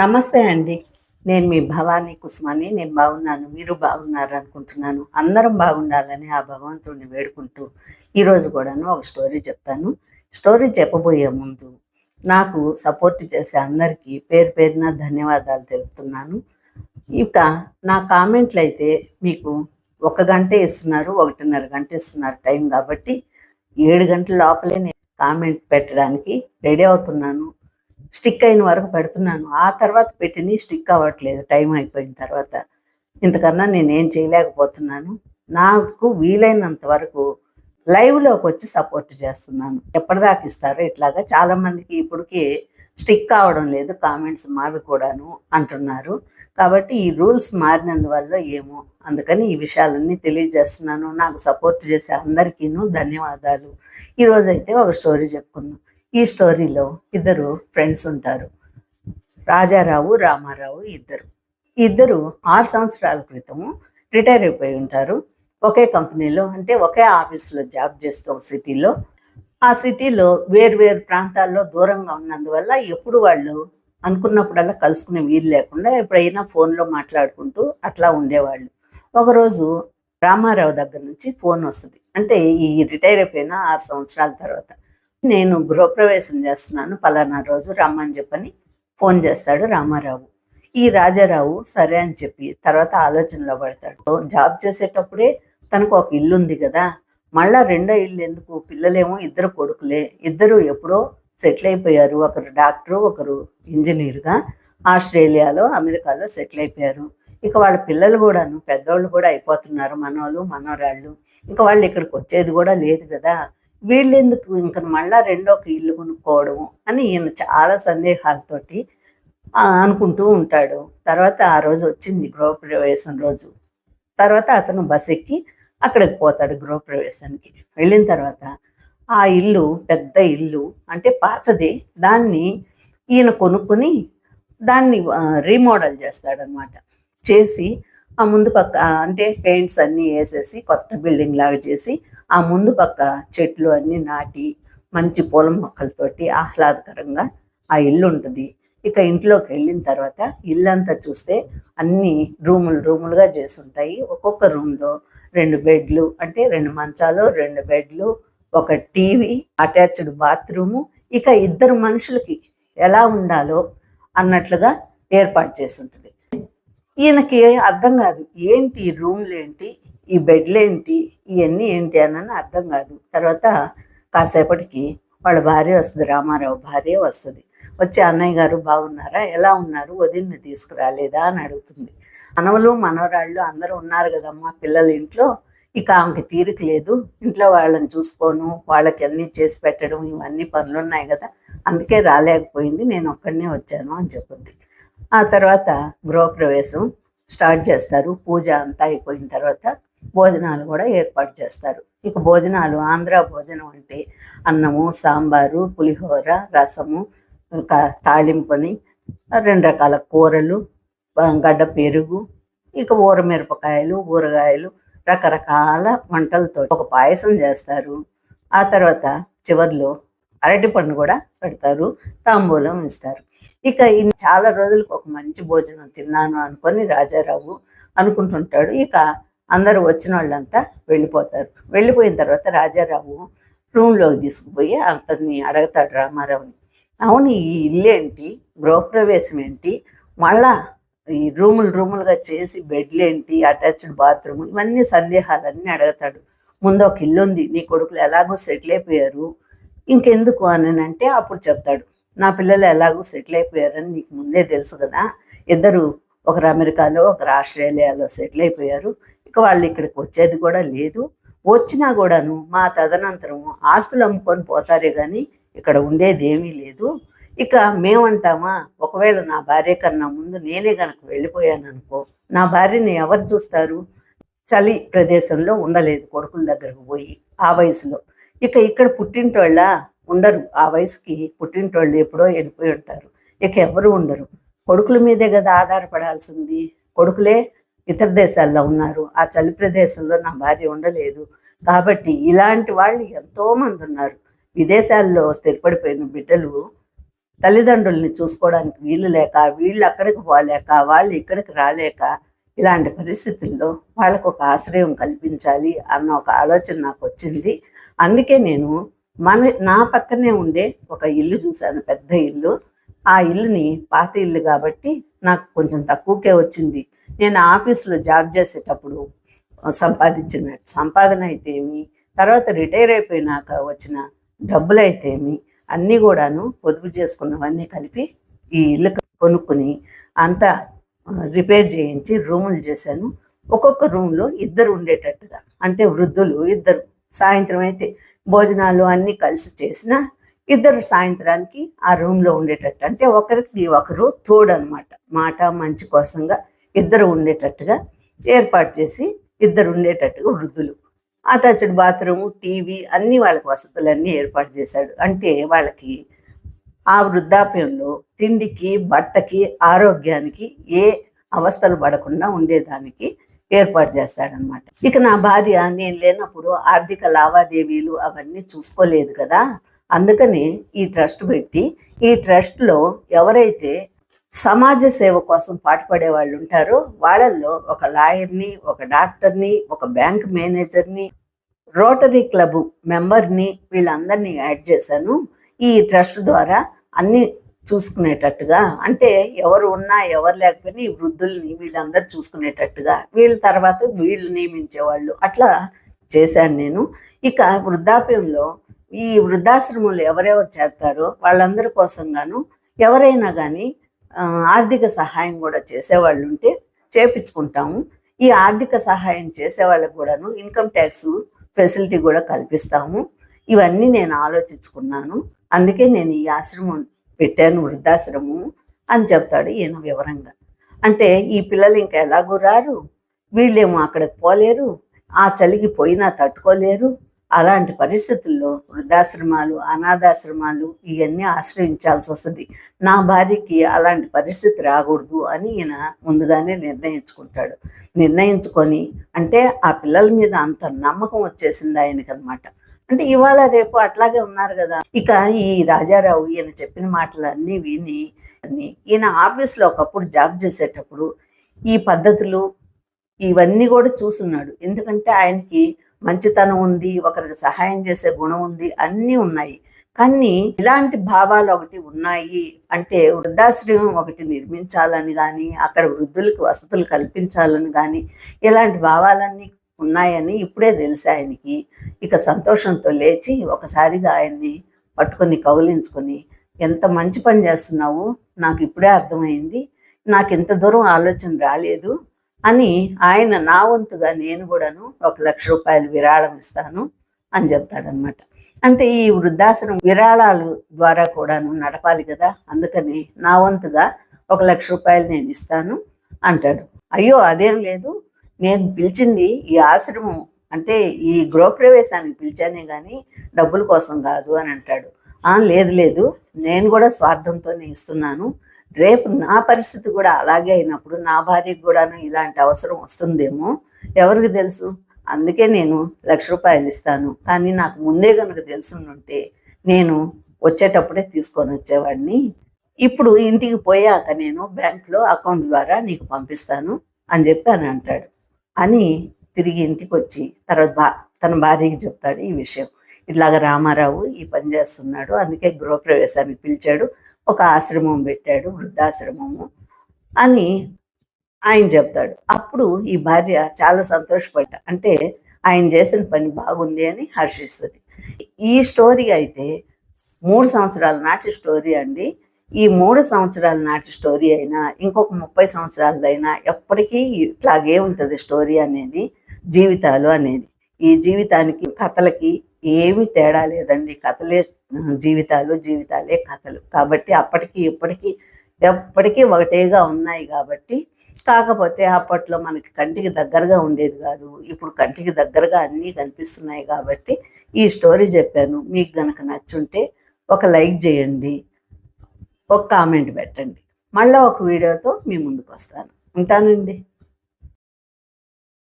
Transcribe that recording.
నమస్తే అండి. నేను మీ భవానీ కుసుమాని. నేను బాగున్నాను. మీరు బాగున్నారు అనుకుంటున్నాను. అందరం బాగుండాలని ఆ భగవంతుడిని వేడుకుంటూ ఈరోజు కూడాను ఒక స్టోరీ చెప్తాను. స్టోరీ చెప్పబోయే ముందు నాకు సపోర్ట్ చేసే అందరికీ పేరు పేరున ధన్యవాదాలు తెలుపుతున్నాను. ఇక నా కామెంట్లు అయితే మీకు ఒక గంట ఇస్తున్నారు ఒకటిన్నర గంట ఇస్తున్నారు టైం కాబట్టి ఏడు గంటల లోపలే నేను కామెంట్ పెట్టడానికి రెడీ అవుతున్నాను. స్టిక్ అయిన వరకు పెడుతున్నాను. ఆ తర్వాత పెట్టినవి స్టిక్ అవ్వట్లేదు. టైం అయిపోయిన తర్వాత. ఇంతకన్నా నేనేం చేయలేకపోతున్నాను. నాకు వీలైనంత వరకు లైవ్లోకి వచ్చి సపోర్ట్ చేస్తున్నాను. ఎప్పటిదాకా ఇస్తారో ఇట్లాగా చాలామందికి ఇప్పటికి స్టిక్ కావడం లేదు. కామెంట్స్ మావి కూడాను అంటున్నారు. కాబట్టి ఈ రూల్స్ మారినందువల్ల ఏమో. అందుకని ఈ విషయాలన్నీ తెలియజేస్తున్నాను. నాకు సపోర్ట్ చేసే అందరికీను ధన్యవాదాలు. ఈరోజైతే ఒక స్టోరీ చెప్పుకుందాం. ఈ స్టోరీలో ఇద్దరు ఫ్రెండ్స్ ఉంటారు. రాజారావు రామారావు ఇద్దరు. ఇద్దరు ఆరు సంవత్సరాల క్రితం రిటైర్ అయిపోయి ఉంటారు. ఒకే కంపెనీలో అంటే ఒకే ఆఫీస్లో జాబ్ చేస్తూ సిటీలో. ఆ సిటీలో వేరు వేరు ప్రాంతాల్లో దూరంగా ఉన్నందువల్ల ఎప్పుడు వాళ్ళు అనుకున్నప్పుడల్లా కలుసుకునే వీలు లేకుండా ఎప్పుడైనా ఫోన్లో మాట్లాడుకుంటూ అట్లా ఉండేవాళ్ళు. ఒకరోజు రామారావు దగ్గర నుంచి ఫోన్ వస్తుంది. అంటే ఈ రిటైర్ అయిపోయిన ఆరు సంవత్సరాల తర్వాత. నేను గృహప్రవేశం చేస్తున్నాను పలానా రోజు రమ్మని చెప్పని ఫోన్ చేస్తాడు రామారావు. ఈ రాజారావు సరే అని చెప్పి తర్వాత ఆలోచనలో పడతాడు. జాబ్ చేసేటప్పుడే తనకు ఒక ఇల్లు ఉంది కదా మళ్ళా రెండో ఇల్లు ఎందుకు? పిల్లలేమో ఇద్దరు కొడుకులే. ఇద్దరు ఎప్పుడో సెటిల్ అయిపోయారు. ఒకరు డాక్టరు ఒకరు ఇంజనీర్గా ఆస్ట్రేలియాలో అమెరికాలో సెటిల్ అయిపోయారు. ఇక వాళ్ళ పిల్లలు కూడాను పెద్దవాళ్ళు కూడా అయిపోతున్నారు మనోళ్ళు మనోరాళ్ళు. ఇంకా వాళ్ళు ఇక్కడికి వచ్చేది కూడా లేదు కదా. వీళ్ళెందుకు ఇంక మళ్ళా రెండో ఒక ఇల్లు కొనుక్కోవడం అని ఈయన చాలా సందేహాలతోటి అనుకుంటూ ఉంటాడు. తర్వాత ఆ రోజు వచ్చింది గృహప్రవేశం రోజు. తర్వాత అతను బస్ ఎక్కి అక్కడికి పోతాడు గృహప్రవేశానికి. వెళ్ళిన తర్వాత ఆ ఇల్లు పెద్ద ఇల్లు అంటే పాతది. దాన్ని ఈయన కొనుక్కుని దాన్ని రీమోడల్ చేస్తాడనమాట చేసి ఆ ముందు పక్క అంటే పెయింట్స్ అన్నీ వేసేసి కొత్త బిల్డింగ్ లాగా చేసి ఆ ముందు పక్క చెట్లు అన్నీ నాటి మంచి పూల మొక్కలతోటి ఆహ్లాదకరంగా ఆ ఇల్లు ఉంటుంది. ఇక ఇంట్లోకి వెళ్ళిన తర్వాత ఇల్లంతా చూస్తే అన్ని రూములు రూములుగా చేసి ఉంటాయి. ఒక్కొక్క రూమ్లో రెండు బెడ్లు అంటే రెండు మంచాలు రెండు బెడ్లు ఒక టీవీ అటాచ్డ్ బాత్రూము. ఇక ఇద్దరు మనుషులకి ఎలా ఉండాలో అన్నట్లుగా ఏర్పాటు చేసి ఉంటుంది. ఈయనకి అర్థం కాదు ఏంటి రూమ్లు ఏంటి? ఈ బెడ్లు ఏంటి? ఇవన్నీ ఏంటి అని అర్థం కాదు. తర్వాత కాసేపటికి వాళ్ళ భార్య వస్తుంది రామారావు భార్య వస్తుంది. వచ్చి అన్నయ్య గారు బాగున్నారా? ఎలా ఉన్నారు? వదిలిని తీసుకురాలేదా? అని అడుగుతుంది. మనవలు మనవరాళ్ళు అందరూ ఉన్నారు కదమ్మా పిల్లల ఇంట్లో. ఇక ఆమెకి తీరిక లేదు. ఇంట్లో వాళ్ళని చూసుకోను వాళ్ళకి అన్నీ చేసి పెట్టడం ఇవన్నీ పనులు ఉన్నాయి కదా. అందుకే రాలేకపోయింది. నేను ఒక్కడనే వచ్చాను అని చెప్పింది. ఆ తర్వాత గృహప్రవేశం స్టార్ట్ చేస్తారు. పూజ అంతా అయిపోయిన తర్వాత భోజనాలు కూడా ఏర్పాటు చేస్తారు. ఇక భోజనాలు ఆంధ్ర భోజనం అంటే అన్నము సాంబారు పులిహోర రసము ఇంకా తాళింపుని రెండు రకాల కూరలు గడ్డ పెరుగు ఇక ఊరమిరపకాయలు ఊరగాయలు రకరకాల వంటలతో ఒక పాయసం చేస్తారు. ఆ తర్వాత చివర్లో అరటిపండు కూడా పెడతారు తాంబూలం ఇస్తారు. ఇక ఈ చాలా రోజులకు ఒక మంచి భోజనం తిన్నాను అనుకొని రాజారావు అనుకుంటుంటాడు. ఇక అందరూ వచ్చిన వాళ్ళంతా వెళ్ళిపోతారు. వెళ్ళిపోయిన తర్వాత రాజారావు రూమ్లోకి తీసుకుపోయి అతన్ని అడుగుతాడు రామారావుని. అవును ఈ ఇల్లు ఏంటి? గృహప్రవేశం ఏంటి? మళ్ళా ఈ రూములు రూములుగా చేసి బెడ్లు ఏంటి? అటాచ్డ్ బాత్రూమ్ ఇవన్నీ సందేహాలన్నీ అడుగుతాడు. ముందు ఒక ఇల్లు ఉంది నీ కొడుకులు ఎలాగో సెటిల్ అయిపోయారు. ఇంకెందుకు అని అంటే అప్పుడు చెప్తాడు. నా పిల్లలు ఎలాగో సెటిల్ అయిపోయారని నీకు ముందే తెలుసు కదా. ఇద్దరు ఒకరు అమెరికాలో ఒకరు ఆస్ట్రేలియాలో సెటిల్ అయిపోయారు. ఇక వాళ్ళు ఇక్కడికి వచ్చేది కూడా లేదు. వచ్చినా కూడాను మా తదనంతరం ఆస్తులు అమ్ముకొని పోతారే కానీ ఇక్కడ ఉండేది ఏమీ లేదు. ఇక మేమంటామా ఒకవేళ నా భార్య కన్నా ముందు నేనే కనుక వెళ్ళిపోయాను అనుకో నా భార్యని ఎవరు చూస్తారు? చలి ప్రదేశంలో ఉండలేదు కొడుకుల దగ్గరకు పోయి ఆ వయసులో. ఇక ఇక్కడ పుట్టింటోళ్ళ ఉండరు. ఆ వయసుకి పుట్టింటోళ్ళు ఎప్పుడో వెళ్ళిపోయి ఉంటారు. ఇక ఎవరు ఉండరు. కొడుకుల మీదే కదా ఆధారపడాల్సింది. కొడుకులే ఇతర దేశాల్లో ఉన్నారు. ఆ చలి ప్రదేశంలో నా భార్య ఉండలేదు. కాబట్టి ఇలాంటి వాళ్ళు ఎంతో మంది ఉన్నారు. విదేశాల్లో స్థిరపడిపోయిన బిడ్డలు తల్లిదండ్రుల్ని చూసుకోవడానికి వీలు లేక వీళ్ళు అక్కడికి పోలేక వాళ్ళు ఇక్కడికి రాలేక ఇలాంటి పరిస్థితుల్లో వాళ్ళకు ఒక ఆశ్రయం కల్పించాలి అన్న ఒక ఆలోచన నాకు వచ్చింది. అందుకే నేను మన నా పక్కనే ఉండే ఒక ఇల్లు చూశాను పెద్ద ఇల్లు. ఆ ఇల్లుని పాత ఇల్లు కాబట్టి నాకు కొంచెం తక్కువకే వచ్చింది. నేను ఆఫీసులో జాబ్ చేసేటప్పుడు సంపాదించిన సంపాదన అయితే ఏమి? తర్వాత రిటైర్ అయిపోయినాక వచ్చిన డబ్బులు అయితే ఏమి? అన్నీ కూడాను పొదుపు చేసుకున్నవన్నీ కలిపి ఈ ఇల్లు కొనుక్కుని అంతా రిపేర్ చేయించి రూములు చేశాను. ఒక్కొక్క రూమ్లో ఇద్దరు ఉండేటట్టుగా అంటే వృద్ధులు ఇద్దరు. సాయంత్రం అయితే భోజనాలు అన్నీ కలిసి చేసిన ఇద్దరు సాయంత్రానికి ఆ రూమ్లో ఉండేటట్టు అంటే ఒకరికి ఒకరు తోడు అనమాట మాట మంచి కోసంగా ఇద్దరు ఉండేటట్టుగా ఏర్పాటు చేసి ఇద్దరు ఉండేటట్టుగా వృద్ధులు. అటాచ్డ్ బాత్రూము టీవీ అన్ని వాళ్ళకి వసతులన్నీ ఏర్పాటు చేశాడు. అంటే వాళ్ళకి ఆ వృద్ధాప్యంలో తిండికి బట్టకి ఆరోగ్యానికి ఏ అవస్థలు పడకుండా ఉండేదానికి ఏర్పాటు చేస్తాడనమాట ఇక నా భార్య నేను లేనప్పుడు ఆర్థిక లావాదేవీలు అవన్నీ చూసుకోలేదు కదా. అందుకని ఈ ట్రస్ట్ పెట్టి ఈ ట్రస్ట్లో ఎవరైతే సమాజ సేవ కోసం పాటుపడే వాళ్ళు ఉంటారు. వాళ్ళల్లో ఒక లాయర్ని ఒక డాక్టర్ని ఒక బ్యాంక్ మేనేజర్ని రోటరీ క్లబ్ మెంబర్ని వీళ్ళందరినీ యాడ్ చేశాను. ఈ ట్రస్ట్ ద్వారా అన్ని చూసుకునేటట్టుగా అంటే ఎవరు ఉన్నా ఎవరు లేకపోయినా ఈ వృద్ధుల్ని వీళ్ళందరూ చూసుకునేటట్టుగా వీళ్ళ తర్వాత వీళ్ళు నియమించేవాళ్ళు. అట్లా చేశాను నేను. ఇక వృద్ధాప్యంలో ఈ వృద్ధాశ్రమంలో ఎవరెవరు చేస్తారో వాళ్ళందరి కోసం గాను ఎవరైనా కానీ ఆర్థిక సహాయం కూడా చేసేవాళ్ళు ఉంటే చేపించుకుంటాము. ఈ ఆర్థిక సహాయం చేసే వాళ్ళకు కూడాను ఇన్కమ్ ట్యాక్స్ ఫెసిలిటీ కూడా కల్పిస్తాము. ఇవన్నీ నేను ఆలోచించుకున్నాను. అందుకే నేను ఈ ఆశ్రమం పెట్టాను వృద్ధాశ్రమం అని చెప్తాడు ఈయన వివరంగా. అంటే ఈ పిల్లలు ఇంకా ఎలాగూ రారు వీళ్ళేమో అక్కడికి పోలేరు ఆ చలికి పోయినా తట్టుకోలేరు అలాంటి పరిస్థితుల్లో వృద్ధాశ్రమాలు అనాథాశ్రమాలు ఇవన్నీ ఆశ్రయించాల్సి వస్తుంది. నా భార్యకి అలాంటి పరిస్థితి రాకూడదు అని ఈయన ముందుగానే నిర్ణయించుకుంటాడు. నిర్ణయించుకొని అంటే ఆ పిల్లల మీద అంత నమ్మకం వచ్చేసింది ఆయనకి అనమాట అంటే ఇవాళ రేపు అట్లాగే ఉన్నారు కదా. ఇక ఈ రాజారావు ఈయన చెప్పిన మాటలన్నీ విని ఈయన ఆఫీస్లో ఒకప్పుడు జాబ్ చేసేటప్పుడు ఈ పద్ధతులు ఇవన్నీ కూడా చూస్తున్నాడు ఎందుకంటే ఆయనకి మంచితనం ఉంది ఒకరికి సహాయం చేసే గుణం ఉంది అన్నీ ఉన్నాయి. కానీ ఇలాంటి భావాలు ఒకటి ఉన్నాయి అంటే వృద్ధాశ్రమం ఒకటి నిర్మించాలని కానీ అక్కడ వృద్ధులకు వసతులు కల్పించాలని కానీ ఇలాంటి భావాలన్నీ ఉన్నాయని ఇప్పుడే తెలిసి ఆయనకి ఇక సంతోషంతో లేచి ఒకసారిగా ఆయన్ని పట్టుకొని కౌలించుకొని ఎంత మంచి పని చేస్తున్నావు? నాకు ఇప్పుడే అర్థమైంది. నాకు ఇంత దూరం ఆలోచన రాలేదు. అని ఆయన నా వంతుగా నేను కూడాను ఒక లక్ష రూపాయలు విరాళం ఇస్తాను అని చెప్తాడనమాట అంటే ఈ వృద్ధాశ్రమం విరాళాలు ద్వారా కూడాను నడపాలి కదా అందుకని నా వంతుగా ఒక లక్ష రూపాయలు నేను ఇస్తాను అంటాడు. అయ్యో అదేం లేదు. నేను పిలిచింది ఈ ఆశ్రమం అంటే ఈ గృహప్రవేశానికి పిలిచానే కానీ డబ్బుల కోసం కాదు అని అంటాడు. లేదు లేదు. నేను కూడా స్వార్థంతోనే ఇస్తున్నాను. రేపు నా పరిస్థితి కూడా అలాగే అయినప్పుడు నా భార్యకు కూడాను ఇలాంటి అవసరం వస్తుందేమో ఎవరికి తెలుసు? అందుకే నేను లక్ష రూపాయలు ఇస్తాను. కానీ నాకు ముందే కనుక తెలుసుంటే నేను వచ్చేటప్పుడే తీసుకొని వచ్చేవాడిని. ఇప్పుడు ఇంటికి పోయాక నేను బ్యాంకులో అకౌంట్ ద్వారా నీకు పంపిస్తాను అని చెప్పి అని అంటాడు. అని తిరిగి ఇంటికి వచ్చి తర్వాత బా తన భార్యకి చెప్తాడు ఈ విషయం. ఇట్లాగ రామారావు ఈ పని చేస్తున్నాడు. అందుకే గృహప్రవేశానికి పిలిచాడు. ఒక ఆశ్రమం పెట్టాడు వృద్ధాశ్రమము అని ఆయన చెప్తాడు. అప్పుడు ఈ భార్య చాలా సంతోషపడ్డ. అంటే ఆయన చేసిన పని బాగుంది అని హర్షిస్తుంది. ఈ స్టోరీ అయితే మూడు సంవత్సరాల నాటి స్టోరీ అండి. ఈ మూడు సంవత్సరాల నాటి స్టోరీ అయినా ఇంకొక ముప్పై సంవత్సరాలదైనా ఎప్పటికీ ఇట్లాగే ఉంటుంది స్టోరీ అనేది జీవితాలు అనేది. ఈ జీవితానికి కథలకి ఏమి తేడా లేదండి. కథలే జీవితాలు జీవితాలే కథలు. కాబట్టి అప్పటికి ఇప్పటికీ ఎప్పటికీ ఒకటేగా ఉన్నాయి కాబట్టి కాకపోతే అప్పట్లో మనకి కంటికి దగ్గరగా ఉండేది కాదు. ఇప్పుడు కంటికి దగ్గరగా అన్నీ కనిపిస్తున్నాయి కాబట్టి ఈ స్టోరీ చెప్పాను. మీకు గనక నచ్చుంటే ఒక లైక్ చేయండి. ఒక కామెంట్ పెట్టండి. మళ్ళీ ఒక వీడియోతో మీ ముందుకు వస్తాను. ఉంటానండి.